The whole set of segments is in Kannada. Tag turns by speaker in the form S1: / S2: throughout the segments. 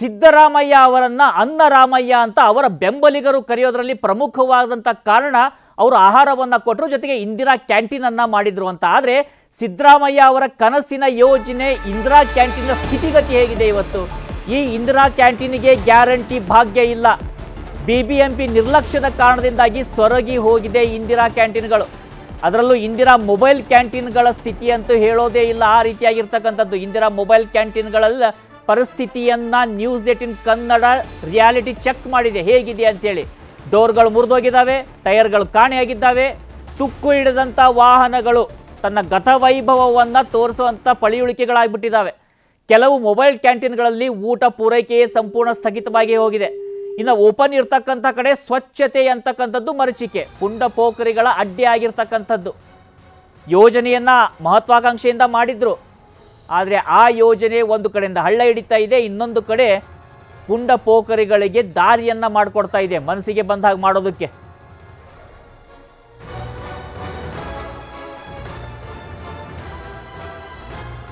S1: ಸಿದ್ದರಾಮಯ್ಯ ಅವರನ್ನ ಅನ್ನರಾಮಯ್ಯ ಅಂತ ಅವರ ಬೆಂಬಲಿಗರು ಕರೆಯೋದ್ರಲ್ಲಿ ಪ್ರಮುಖವಾದಂಥ ಕಾರಣ ಅವರು ಆಹಾರವನ್ನ ಕೊಟ್ಟರು ಜೊತೆಗೆ ಇಂದಿರಾ ಕ್ಯಾಂಟೀನ್ ಅನ್ನ ಮಾಡಿದ್ರು ಅಂತ. ಆದ್ರೆ ಸಿದ್ದರಾಮಯ್ಯ ಅವರ ಕನಸಿನ ಯೋಜನೆ ಇಂದಿರಾ ಕ್ಯಾಂಟೀನ್ ಸ್ಥಿತಿಗತಿ ಹೇಗಿದೆ ಇವತ್ತು? ಈ ಇಂದಿರಾ ಕ್ಯಾಂಟೀನ್ಗೆ ಗ್ಯಾರಂಟಿ ಭಾಗ್ಯ ಇಲ್ಲ. ಬಿಬಿಎಂಪಿ ನಿರ್ಲಕ್ಷ್ಯದ ಕಾರಣದಿಂದಾಗಿ ಸೊರಗಿ ಹೋಗಿದೆ ಇಂದಿರಾ ಕ್ಯಾಂಟೀನ್ಗಳು. ಅದರಲ್ಲೂ ಇಂದಿರಾ ಮೊಬೈಲ್ ಕ್ಯಾಂಟೀನ್ಗಳ ಸ್ಥಿತಿ ಅಂತೂ ಹೇಳೋದೇ ಇಲ್ಲ. ಆ ರೀತಿಯಾಗಿರ್ತಕ್ಕಂಥದ್ದು ಇಂದಿರಾ ಮೊಬೈಲ್ ಕ್ಯಾಂಟೀನ್ಗಳೆಲ್ಲ ಪರಿಸ್ಥಿತಿಯನ್ನ news eighteen Kannada reality check ಮಾಡಿದೆ. ಹೇಗಿದೆ ಅಂತೇಳಿ. ಡೋರ್ಗಳು ಮುರಿದೋಗಿದ್ದಾವೆ, ಟೈರ್ಗಳು ಕಾಣೆಯಾಗಿದ್ದಾವೆ, ತುಕ್ಕು ಹಿಡಿದಂಥ ವಾಹನಗಳು ತನ್ನ ಗತವೈಭವವನ್ನು ತೋರಿಸುವಂಥ ಪಳಿಯುಳಿಕೆಗಳಾಗ್ಬಿಟ್ಟಿದ್ದಾವೆ. ಕೆಲವು ಮೊಬೈಲ್ ಕ್ಯಾಂಟೀನ್ಗಳಲ್ಲಿ ಊಟ ಪೂರೈಕೆಯೇ ಸಂಪೂರ್ಣ ಸ್ಥಗಿತವಾಗಿ ಹೋಗಿದೆ. ಇನ್ನು ಓಪನ್ ಇರ್ತಕ್ಕಂಥ ಕಡೆ ಸ್ವಚ್ಛತೆ ಅಂತಕ್ಕಂಥದ್ದು ಮರಚಿಕೆ. ಪುಂಡ ಪೋಖರಿಗಳ ಅಡ್ಡಿ ಆಗಿರ್ತಕ್ಕಂಥದ್ದು. ಯೋಜನೆಯನ್ನು ಮಹತ್ವಾಕಾಂಕ್ಷೆಯಿಂದ ಮಾಡಿದ್ರು. ಆದರೆ ಆ ಯೋಜನೆ ಒಂದು ಕಡೆಯಿಂದ ಹಳ್ಳ ಹಿಡಿತಾ ಇದೆ, ಇನ್ನೊಂದು ಕಡೆ ಪುಂಡ ಪೋಖರಿಗಳಿಗೆ ದಾರಿಯನ್ನು ಮಾಡಿಕೊಡ್ತಾ ಇದೆ. ಮನಸ್ಸಿಗೆ ಬಂದ ಹಾಗೆ ಮಾಡೋದಕ್ಕೆ.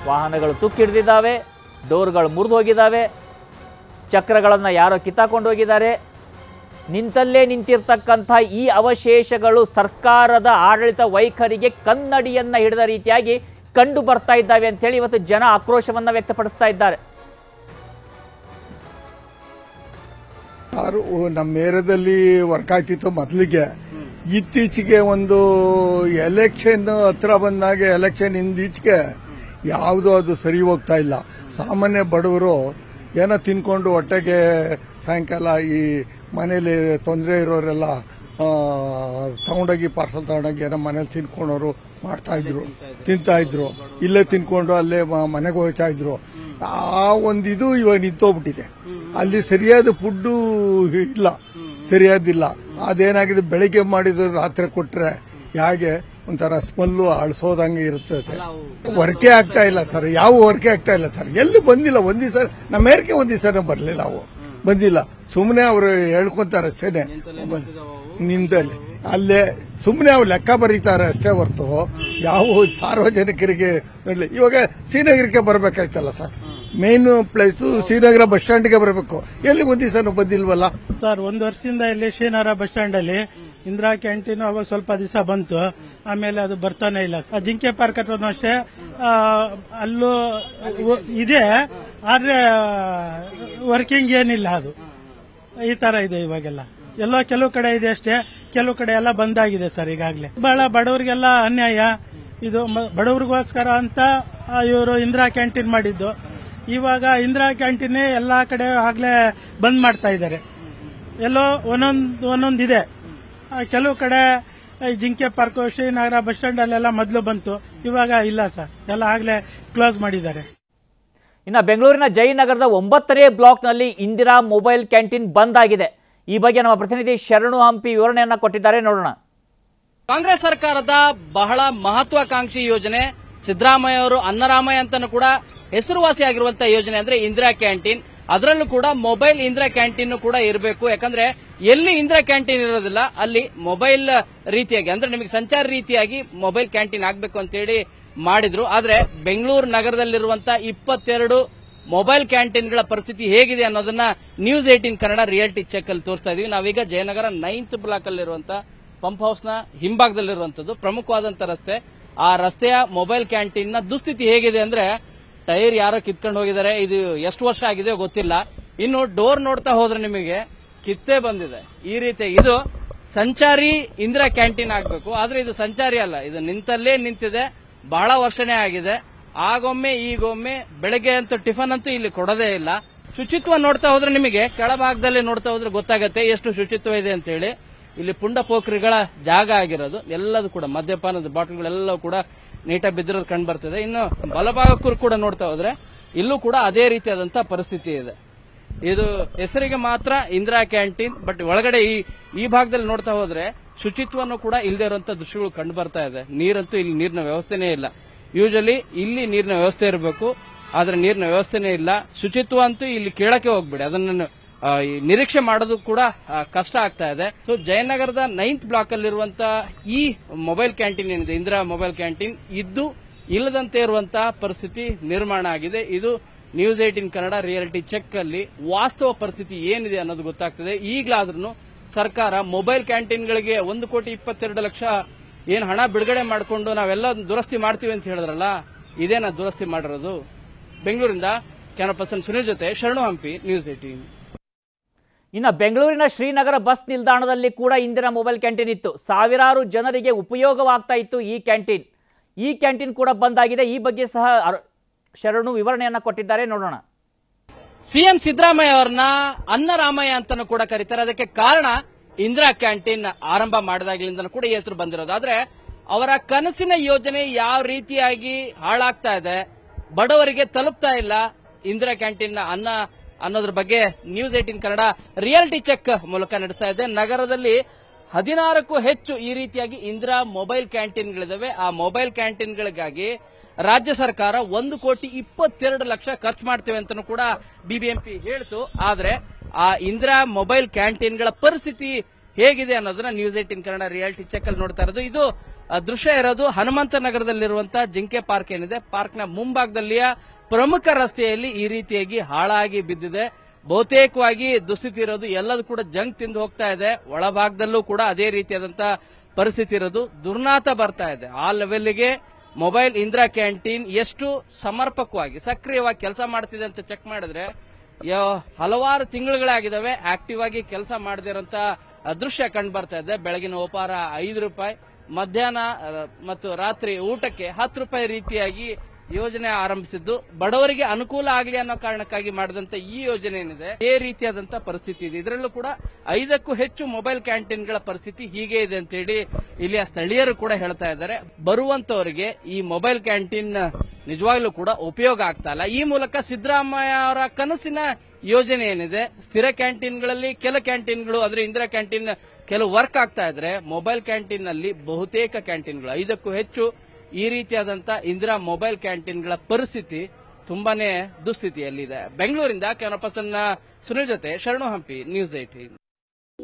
S1: ವಾಹನಗಳು ತುಕ್ಕಿಡ್ದಿದ್ದಾವೆ, ಡೋರ್ಗಳು ಮುರಿದು ಹೋಗಿದ್ದಾವೆ ಚಕ್ರಗಳನ್ನು ಯಾರೋ ಕಿತ್ತಾಕೊಂಡು ಹೋಗಿದ್ದಾರೆ ನಿಂತಲ್ಲೇ ನಿಂತಿರ್ತಕ್ಕಂಥ ಈ ಅವಶೇಷಗಳು ಸರ್ಕಾರದ ಆಡಳಿತ ವೈಖರಿಗೆ ಕನ್ನಡಿಯನ್ನು ಹಿಡಿದ ರೀತಿಯಾಗಿ ಕಂಡು ಬರ್ತಾ ಇದ್ದಾವೆ ಅಂತೇಳಿ ಇವತ್ತು ಜನ ಆಕ್ರೋಶವನ್ನ ವ್ಯಕ್ತಪಡಿಸ್ತಾ ಇದ್ದಾರೆ.
S2: ನಮ್ಮ ಏರಿಯಾದಲ್ಲಿ ವರ್ಕ್ ಆಗ್ತಿತ್ತು ಮೊದಲಿಗೆ. ಇತ್ತೀಚೆಗೆ ಒಂದು ಎಲೆಕ್ಷನ್ ಹತ್ರ ಬಂದಾಗ ಎಲೆಕ್ಷನ್ ಇಂದೀಚೆಗೆ ಯಾವುದೂ ಅದು ಸರಿ ಹೋಗ್ತಾ ಇಲ್ಲ. ಸಾಮಾನ್ಯ ಬಡವರು ಏನೋ ತಿನ್ಕೊಂಡು ಹೊಟ್ಟೆಗೆ ಸಾಯಂಕಾಲ ಈ ಮನೇಲಿ ತೊಂದರೆ ಇರೋರೆಲ್ಲ ತಗೊಂಡೋಗಿ ಪಾರ್ಸಲ್ ತಗೊಂಡೋಗಿ ಏನೋ ಮನೇಲಿ ತಿನ್ಕೊಂಡವರು ಮಾಡ್ತಾ ಇದ್ರು. ತಿಂತಾ ಇದ್ರು. ಇಲ್ಲೇ ತಿನ್ಕೊಂಡು ಅಲ್ಲೇ ಮನೆಗೆ ಹೋಗ್ತಾ ಇದ್ರು. ಆ ಒಂದು ಇದು ಇವಾಗ ನಿಂತೋಗ್ಬಿಟ್ಟಿದೆ. ಅಲ್ಲಿ ಸರಿಯಾದ ಫುಡ್ಡು ಇಲ್ಲ. ಸರಿಯಾದಿಲ್ಲ ಅದೇನಾಗಿದೆ? ಬೆಳಿಗ್ಗೆ ಮಾಡಿದ್ರು, ರಾತ್ರಿ ಕೊಟ್ರೆ ಹೇಗೆ? ಒಂಥರ ಸ್ಮೆಲ್ಲು ಅಳಿಸೋದಂಗೆ ಇರ್ತದೆ. ವರ್ಕೆ ಆಗ್ತಾ ಇಲ್ಲ ಸರ್ ಯಾವ ವರ್ಕೆ ಆಗ್ತಾ ಇಲ್ಲ ಸರ್ ಎಲ್ಲೂ ಬಂದಿಲ್ಲ? ಒಂದಿ ಸರ್ ನಮ್ಮ ಏರಿಕೆ ಒಂದಿ ಸರ್ ಬರಲಿಲ್ಲ ಅವು. ಬಂದಿಲ್ಲ. ಸುಮ್ಮನೆ ಅವರು ಹೇಳ್ಕೊಂತಾರೆ ಅಷ್ಟೇನೆ ನಿಂದಲ್ಲಿ. ಅಲ್ಲೇ ಸುಮ್ಮನೆ ಅವ್ರು ಲೆಕ್ಕ ಬರೀತಾರೆ ಅಷ್ಟೇ ಹೊರತು. ಯಾವ ಸಾರ್ವಜನಿಕರಿಗೆ ಇವಾಗ ಶ್ರೀನಗರಕ್ಕೆ ಬರಬೇಕಾಯ್ತಲ್ಲ sir. Main place Srinagar bus ಸ್ಟ್ಯಾಂಡ್ಗೆ ಬರಬೇಕು. ಎಲ್ಲಿ ಬಂದಿ ಸರ್ ಬಂದಿಲ್ವಲ್ಲ?
S3: ಸರ್, ಒಂದು ವರ್ಷದಿಂದ ಇಲ್ಲಿ ಶ್ರೀನಗರ ಬಸ್ ಸ್ಟ್ಯಾಂಡ್ ಅಲ್ಲಿ ಇಂದಿರಾ ಕ್ಯಾಂಟೀನ್ ಅವಾಗ ಸ್ವಲ್ಪ ದಿವಸ ಬಂತು. ಆಮೇಲೆ ಅದು ಬರ್ತಾನೆ ಇಲ್ಲ. ಸರ್ ಜಿಂಕೆ ಪಾರ್ಕ್ ಹತ್ರನೂ ಅಷ್ಟೇ ಅಲ್ಲೂ ಇದೆ, ಆದ್ರೆ ವರ್ಕಿಂಗ್ ಏನಿಲ್ಲ ಅದು. ಈ ತರ ಇದೆ ಇವಾಗೆಲ್ಲ. ಎಲ್ಲೋ ಕೆಲವು ಕಡೆ ಇದೆ ಅಷ್ಟೇ, ಕೆಲವು ಕಡೆ ಎಲ್ಲ ಬಂದ್ ಆಗಿದೆ ಸರ್ ಈಗಾಗಲೇ. ಬಹಳ ಬಡವರಿಗೆಲ್ಲ ಅನ್ಯಾಯ. ಇದು ಬಡವರಿಗೋಸ್ಕರ ಅಂತ ಇವರು ಇಂದಿರಾ ಕ್ಯಾಂಟೀನ್ ಮಾಡಿದ್ದು. ಇವಾಗ ಇಂದಿರಾ ಕ್ಯಾಂಟೀನ್ ಎಲ್ಲಾ ಕಡೆ ಆಗ್ಲೇ ಬಂದ್ ಮಾಡ್ತಾ ಇದ್ದಾರೆ. ಎಲ್ಲೋ ಒಂದೊಂದು ಇದೆ. ಕೆಲವು ಕಡೆ ಜಿಂಕೆ ಪಾರ್ಕ್, ಶ್ರೀನಗರ ಬಸ್ ಸ್ಟ್ಯಾಂಡ್ ಅಲ್ಲೆಲ್ಲ ಮೊದಲು ಬಂತು. ಇವಾಗ ಇಲ್ಲ ಸರ್. ಎಲ್ಲ ಆಗ್ಲೇ ಕ್ಲೋಸ್ ಮಾಡಿದ್ದಾರೆ.
S1: ಇನ್ನು ಬೆಂಗಳೂರಿನ ಜಯನಗರದ ಒಂಬತ್ತನೇ ಬ್ಲಾಕ್ನಲ್ಲಿ ಇಂದಿರಾ ಮೊಬೈಲ್ ಕ್ಯಾಂಟೀನ್ ಬಂದ್ ಆಗಿದೆ. ಈ ಬಗ್ಗೆ ನಮ್ಮ ಪ್ರತಿನಿಧಿ ಶರಣು ಹಂಪಿ ವಿವರಣೆಯನ್ನ ಕೊಟ್ಟಿದ್ದಾರೆ. ನೋಡೋಣ.
S4: ಕಾಂಗ್ರೆಸ್ ಸರ್ಕಾರದ ಬಹಳ ಮಹತ್ವಾಕಾಂಕ್ಷಿ ಯೋಜನೆ ಸಿದ್ದರಾಮಯ್ಯ ಅವರು ಅನ್ನರಾಮಯ್ಯ ಅಂತಾನು ಕೂಡ ಹೆಸರುವಾಸಿಯಾಗಿರುವಂತಹ ಯೋಜನೆ ಅಂದ್ರೆ ಇಂದಿರಾ ಕ್ಯಾಂಟೀನ್. ಅದರಲ್ಲೂ ಕೂಡ ಮೊಬೈಲ್ ಇಂದಿರಾ ಕ್ಯಾಂಟೀನ್ ಕೂಡ ಇರಬೇಕು. ಯಾಕಂದ್ರೆ ಎಲ್ಲಿ ಇಂದಿರಾ ಕ್ಯಾಂಟೀನ್ ಇರೋದಿಲ್ಲ, ಅಲ್ಲಿ ಮೊಬೈಲ್ ರೀತಿಯಾಗಿ, ಅಂದ್ರೆ ನಿಮಗೆ ಸಂಚಾರ ರೀತಿಯಾಗಿ ಮೊಬೈಲ್ ಕ್ಯಾಂಟೀನ್ ಆಗ್ಬೇಕು ಅಂತೇಳಿ ಮಾಡಿದ್ರು. ಆದ್ರೆ ಬೆಂಗಳೂರು ನಗರದಲ್ಲಿರುವಂತಹ ಇಪ್ಪತ್ತೆರಡು ಮೊಬೈಲ್ ಕ್ಯಾಂಟೀನ್ಗಳ ಪರಿಸ್ಥಿತಿ ಹೇಗಿದೆ ಅನ್ನೋದನ್ನ news eighteen Kannada reality check ಅಲ್ಲಿ ತೋರಿಸ್ತಾ ಇದೀವಿ. ನಾವೀಗ ಜಯನಗರ ನೈನ್ತ್ ಬ್ಲಾಕ್ ಅಲ್ಲಿರುವಂತಹ ಪಂಪ್ ಹೌಸ್ನ ಹಿಂಭಾಗದಲ್ಲಿರುವಂತದ್ದು ಪ್ರಮುಖವಾದಂತ ರಸ್ತೆ. ಆ ರಸ್ತೆಯ ಮೊಬೈಲ್ ಕ್ಯಾಂಟೀನ್ನ ದುಸ್ಥಿತಿ ಹೇಗಿದೆ ಅಂದ್ರೆ ಟೈರ್ ಯಾರೋ ಕಿತ್ಕೊಂಡು ಹೋಗಿದ್ದಾರೆ. ಇದು ಎಷ್ಟು ವರ್ಷ ಆಗಿದೆಯೋ ಗೊತ್ತಿಲ್ಲ. ಇನ್ನು ಡೋರ್ ನೋಡ್ತಾ ಹೋದ್ರೆ ನಿಮಗೆ ಕಿತ್ತೆ ಬಂದಿದೆ. ಈ ರೀತಿ ಇದು ಸಂಚಾರಿ ಇಂದಿರಾ ಕ್ಯಾಂಟೀನ್ ಆಗ್ಬೇಕು. ಆದ್ರೆ ಇದು ಸಂಚಾರಿ ಅಲ್ಲ. ಇದು ನಿಂತಲ್ಲೇ ನಿಂತಿದೆ. ಬಹಳ ವರ್ಷನೇ ಆಗಿದೆ. ಆಗೊಮ್ಮೆ ಈಗೊಮ್ಮೆ ಬೆಳಗ್ಗೆ ಅಂತೂ ಟಿಫನ್ ಅಂತೂ ಇಲ್ಲಿ ಕೊಡೋದೇ ಇಲ್ಲ. ಶುಚಿತ್ವ ನೋಡ್ತಾ ಹೋದ್ರೆ ನಿಮಗೆ ಕೆಳಭಾಗದಲ್ಲಿ ನೋಡ್ತಾ ಹೋದ್ರೆ ಗೊತ್ತಾಗತ್ತೆ ಎಷ್ಟು ಶುಚಿತ್ವ ಇದೆ ಅಂತ ಹೇಳಿ ಇಲ್ಲಿ ಪುಂಡ ಪೋಖ್ರಿಗಳ ಜಾಗ ಆಗಿರೋದು. ಎಲ್ಲದೂ ಕೂಡ ಮದ್ಯಪಾನದ ಬಾಟಲ್ಗಳೆಲ್ಲವೂ ಕೂಡ ನೀಟಾಗಿ ಬಿದ್ದಿರೋದು ಕಂಡು ಬರ್ತದೆ. ಇನ್ನು ಬಲಭಾಗಕ್ಕೂ ಕೂಡ ನೋಡ್ತಾ ಹೋದ್ರೆ ಇಲ್ಲೂ ಕೂಡ ಅದೇ ರೀತಿಯಾದಂತಹ ಪರಿಸ್ಥಿತಿ ಇದೆ. ಇದು ಹೆಸರಿಗೆ ಮಾತ್ರ ಇಂದಿರಾ ಕ್ಯಾಂಟೀನ್, ಬಟ್ ಒಳಗಡೆ ಈ ಈ ಭಾಗದಲ್ಲಿ ನೋಡ್ತಾ ಹೋದ್ರೆ ಶುಚಿತ್ವನೂ ಕೂಡ ಇಲ್ಲದೆ ಇರುವಂತಹ ದೃಶ್ಯಗಳು ಕಂಡು ಬರ್ತಾ ಇದೆ. ನೀರಂತೂ ಇಲ್ಲಿ ನೀರಿನ ವ್ಯವಸ್ಥೆನೇ ಇಲ್ಲ. ಯೂಶಲಿ ಇಲ್ಲಿ ನೀರಿನ ವ್ಯವಸ್ಥೆ ಇರಬೇಕು, ಆದ್ರೆ ನೀರಿನ ವ್ಯವಸ್ಥೆನೇ ಇಲ್ಲ. ಶುಚಿತ್ವ ಅಂತೂ ಇಲ್ಲಿ ಕೇಳಕ್ಕೆ ಹೋಗ್ಬೇಡಿ. ಅದನ್ನು ನಿರೀಕ್ಷೆ ಮಾಡೋದು ಕೂಡ ಕಷ್ಟ ಆಗ್ತಾ ಇದೆ. ಸೊ ಜಯನಗರದ ನೈನ್ತ್ ಬ್ಲಾಕ್ ಅಲ್ಲಿರುವಂತಹ ಈ ಮೊಬೈಲ್ ಕ್ಯಾಂಟೀನ್ ಏನಿದೆ ಇಂದಿರಾ ಮೊಬೈಲ್ ಕ್ಯಾಂಟೀನ್ ಇದ್ದು ಇಲ್ಲದಂತೆ ಇರುವಂತಹ ಪರಿಸ್ಥಿತಿ ನಿರ್ಮಾಣ ಆಗಿದೆ. ಇದು news eighteen Kannada reality check ಅಲ್ಲಿ ವಾಸ್ತವ ಪರಿಸ್ಥಿತಿ ಏನಿದೆ ಅನ್ನೋದು ಗೊತ್ತಾಗ್ತದೆ. ಈಗಲಾದ್ರೂ ಸರ್ಕಾರ ಮೊಬೈಲ್ ಕ್ಯಾಂಟೀನ್ಗಳಿಗೆ ಒಂದು ಕೋಟಿ ಇಪ್ಪತ್ತೆರಡು ಲಕ್ಷ ಏನ್ ಹಣ ಬಿಡುಗಡೆ ಮಾಡಿಕೊಂಡು ನಾವೆಲ್ಲ ದುರಸ್ತಿ ಮಾಡ್ತೀವಿ ಅಂತ ಹೇಳಿದ್ರಲ್ಲ ಇದೇನಾ ದುರಸ್ತಿ ಮಾಡಿರೋದು? ಬೆಂಗಳೂರಿಂದ ಕ್ಯಾಮರಾ ಪರ್ಸನ್ ಸುನೀಲ್ ಜೊತೆ ಶರಣು ಹಂಪಿ ನ್ಯೂಸ್ ಏಟೀನ್
S1: ಇನ್ನು ಬೆಂಗಳೂರಿನ ಶ್ರೀನಗರ ಬಸ್ ನಿಲ್ದಾಣದಲ್ಲಿ ಕೂಡ ಇಂದಿನ ಮೊಬೈಲ್ ಕ್ಯಾಂಟೀನ್ ಇತ್ತು. ಸಾವಿರಾರು ಜನರಿಗೆ ಉಪಯೋಗವಾಗ್ತಾ ಇತ್ತು ಈ ಕ್ಯಾಂಟೀನ್. ಈ ಕ್ಯಾಂಟೀನ್ ಕೂಡ ಬಂದಾಗಿದೆ. ಈ ಬಗ್ಗೆ ಸಹ ಶರಣು ವಿವರಣೆಯನ್ನ ಕೊಟ್ಟಿದ್ದಾರೆ. ನೋಡೋಣ.
S4: ಸಿಎಂ ಸಿದ್ದರಾಮಯ್ಯ ಅವರನ್ನ ಅನ್ನರಾಮಯ್ಯ ಅಂತಾನೂ ಕೂಡ ಕರೀತಾರೆ. ಅದಕ್ಕೆ ಕಾರಣ ಇಂದಿರಾ ಕ್ಯಾಂಟೀನ್ ಆರಂಭ ಮಾಡಿದಾಗ್ಲಿಂದ ಕೂಡ ಈ ಹೆಸರು ಬಂದಿರೋದು. ಅವರ ಕನಸಿನ ಯೋಜನೆ ಯಾವ ರೀತಿಯಾಗಿ ಹಾಳಾಗ್ತಾ ಇದೆ, ಬಡವರಿಗೆ ತಲುಪ್ತಾ ಇಲ್ಲ, ಇಂದಿರಾ ಕ್ಯಾಂಟೀನ್ ಅನ್ನ ಅನ್ನೋದ್ರ ಬಗ್ಗೆ news eighteen Kannada reality check ಮೂಲಕ ನಡೆಸ್ತಾ ಇದೆ. ನಗರದಲ್ಲಿ ಹದಿನಾರಕ್ಕೂ ಹೆಚ್ಚು ಈ ರೀತಿಯಾಗಿ ಇಂದಿರಾ ಮೊಬೈಲ್ ಕ್ಯಾಂಟೀನ್ಗಳಿದಾವೆ. ಆ ಮೊಬೈಲ್ ಕ್ಯಾಂಟೀನ್ಗಳಿಗಾಗಿ ರಾಜ್ಯ ಸರ್ಕಾರ ಒಂದು ಕೋಟಿ ಇಪ್ಪತ್ತೆರಡು ಲಕ್ಷ ಖರ್ಚು ಮಾಡ್ತೇವೆ ಅಂತಲೂ ಕೂಡ ಬಿಬಿಎಂಪಿ ಹೇಳಿತು. ಆದ್ರೆ ಆ ಇಂದಿರಾ ಮೊಬೈಲ್ ಕ್ಯಾಂಟೀನ್ಗಳ ಪರಿಸ್ಥಿತಿ ಹೇಗಿದೆ ಅನ್ನೋದನ್ನ news eighteen Kannada reality check ಅಲ್ಲಿ ನೋಡ್ತಾ ಇರೋದು. ಇದು ದೃಶ್ಯ ಇರೋದು ಹನುಮಂತ ನಗರದಲ್ಲಿರುವಂತಹ ಜಿಂಕೆ ಪಾರ್ಕ್ ಏನಿದೆ. ಪಾರ್ಕ್ನ ಮುಂಭಾಗದಲ್ಲಿಯ ಪ್ರಮುಖ ರಸ್ತೆಯಲ್ಲಿ ಈ ರೀತಿಯಾಗಿ ಹಾಳಾಗಿ ಬಿದ್ದಿದೆ. ಬಹುತೇಕವಾಗಿ ದುಸ್ಥಿತಿ ಇರೋದು. ಎಲ್ಲದೂ ಕೂಡ ಜಂಕ್ ತಿಂದು ಹೋಗ್ತಾ ಇದೆ. ಒಳಭಾಗದಲ್ಲೂ ಕೂಡ ಅದೇ ರೀತಿಯಾದಂತಹ ಪರಿಸ್ಥಿತಿ ಇರೋದು. ದುರ್ನಾತ ಬರ್ತಾ ಇದೆ. ಆ ಲೆವೆಲ್ಗೆ ಮೊಬೈಲ್ ಇಂದಿರಾ ಕ್ಯಾಂಟೀನ್ ಎಷ್ಟು ಸಮರ್ಪಕವಾಗಿ, ಸಕ್ರಿಯವಾಗಿ ಕೆಲಸ ಮಾಡ್ತಿದೆ ಅಂತ ಚೆಕ್ ಮಾಡಿದ್ರೆ ಹಲವಾರು ತಿಂಗಳುಗಳಾಗಿದ್ದಾವೆ. ಆಕ್ಟಿವ್ ಆಗಿ ಕೆಲಸ ಮಾಡದಿರೋಂತ ದೃಶ್ಯ ಕಂಡು ಬರ್ತಾ ಇದೆ. ಬೆಳಗಿನ ಉಪಹಾರ ಐದು ರೂಪಾಯಿ, ಮಧ್ಯಾಹ್ನ ಮತ್ತು ರಾತ್ರಿ ಊಟಕ್ಕೆ ಹತ್ತು ರೂಪಾಯಿ ರೀತಿಯಾಗಿ ಯೋಜನೆ ಆರಂಭಿಸಿದ್ದು. ಬಡವರಿಗೆ ಅನುಕೂಲ ಆಗಲಿ ಅನ್ನೋ ಕಾರಣಕ್ಕಾಗಿ ಮಾಡಿದಂತ ಈ ಯೋಜನೆ ಏನಿದೆ, ಇದೇ ರೀತಿಯಾದಂತ ಪರಿಸ್ಥಿತಿ ಇದೆ. ಇದರಲ್ಲೂ ಕೂಡ ಐದಕ್ಕೂ ಹೆಚ್ಚು ಮೊಬೈಲ್ ಕ್ಯಾಂಟೀನ್ಗಳ ಪರಿಸ್ಥಿತಿ ಹೀಗೆ ಇದೆ ಅಂತ ಹೇಳಿ ಇಲ್ಲಿಯ ಸ್ಥಳೀಯರು ಕೂಡ ಹೇಳ್ತಾ ಇದ್ದಾರೆ. ಬರುವಂತವರಿಗೆ ಈ ಮೊಬೈಲ್ ಕ್ಯಾಂಟೀನ್ ನಿಜವಾಗ್ಲೂ ಕೂಡ ಉಪಯೋಗ ಆಗ್ತಾ ಇಲ್ಲ. ಈ ಮೂಲಕ ಸಿದ್ದರಾಮಯ್ಯ ಅವರ ಕನಸಿನ ಯೋಜನೆ ಏನಿದೆ? ಸ್ಥಿರ ಕ್ಯಾಂಟೀನ್ಗಳಲ್ಲಿ ಕೆಲ ಕ್ಯಾಂಟೀನ್ಗಳು ಅಂದ್ರೆ ಇಂದಿರಾ ಕ್ಯಾಂಟೀನ್ ಕೆಲವು ವರ್ಕ್ ಆಗ್ತಾ ಇದ್ರೆ ಮೊಬೈಲ್ ಕ್ಯಾಂಟೀನ್ನಲ್ಲಿ ಬಹುತೇಕ ಕ್ಯಾಂಟೀನ್ಗಳು. ಐದಕ್ಕೂ ಹೆಚ್ಚು ಈ ರೀತಿಯಾದಂತ ಇಂದಿರಾ ಮೊಬೈಲ್ ಕ್ಯಾಂಟೀನ್ಗಳ ಪರಿಸ್ಥಿತಿ ತುಂಬಾನೇ ದುಸ್ಥಿತಿಯಲ್ಲಿದೆ. ಬೆಂಗಳೂರಿಂದ ಕ್ಯಾಮರಾ ಪರ್ಸನ್ ಸುನಿಲ್ ಜೊತೆ ಶರಣು ಹಂಪಿ ನ್ಯೂಸ್ ಏಟೀನ್